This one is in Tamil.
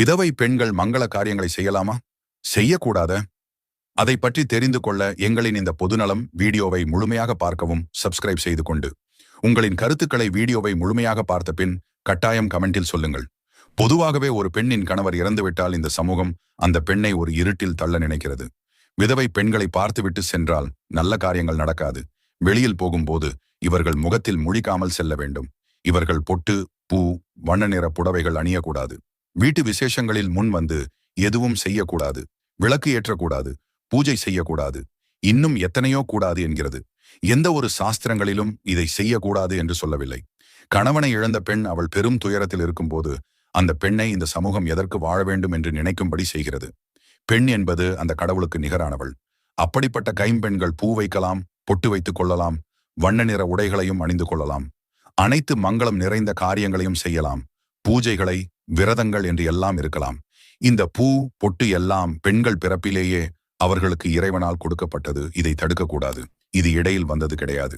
விதவை பெண்கள் மங்கள காரியங்களை செய்யலாமா? செய்யக்கூடாத. அதை பற்றி தெரிந்து கொள்ள எங்களின் இந்த பொதுநலம் வீடியோவை முழுமையாக பார்க்கவும் சப்ஸ்கிரைப் செய்து கொண்டு. உங்களின் கருத்துக்களை வீடியோவை முழுமையாக பார்த்த பின் கட்டாயம் கமெண்டில் சொல்லுங்கள். பொதுவாகவே ஒரு பெண்ணின் கணவர் இறந்துவிட்டால் இந்த சமூகம் அந்த பெண்ணை ஒரு இருட்டில் தள்ள நினைக்கிறது. விதவை பெண்களை பார்த்துவிட்டு சென்றால் நல்ல காரியங்கள் நடக்காது. வெளியில் போகும்போது இவர்கள் முகத்தில் முழிக்காமல் செல்ல வேண்டும். இவர்கள் பொட்டு பூ வண்ண நிற புடவைகள் அணியக்கூடாது. வீட்டு விசேஷங்களில் முன் வந்து எதுவும் செய்யக்கூடாது விளக்கு ஏற்றக்கூடாது பூஜை செய்யக்கூடாது இன்னும் எத்தனையோ கூடாது என்கிறது. எந்த ஒரு சாஸ்திரங்களிலும் இதை செய்யக்கூடாது என்று சொல்லவில்லை. கணவனை இழந்த பெண் அவள் பெரும் துயரத்தில் இருக்கும்போது அந்த பெண்ணை இந்த சமூகம் எதற்கு வாழ வேண்டும் என்று நினைக்கும்படி செய்கிறது. பெண் என்பது அந்த கடவுளுக்கு நிகரானவள். அப்படிப்பட்ட கைம்பெண்கள் பூ வைக்கலாம் பொட்டு வைத்துக் கொள்ளலாம் வண்ண நிற உடைகளையும் அணிந்து கொள்ளலாம். அனைத்து மங்களம் நிறைந்த காரியங்களையும் செய்யலாம். பூஜைகளை விரதங்கள் என்று எல்லாம் இருக்கலாம். இந்த பூ பொட்டு எல்லாம் பெண்கள் பிறப்பிலேயே அவர்களுக்கு இறைவனால் கொடுக்கப்பட்டது. இதை தடுக்கக்கூடாது. இது இடையில் வந்தது கிடையாது.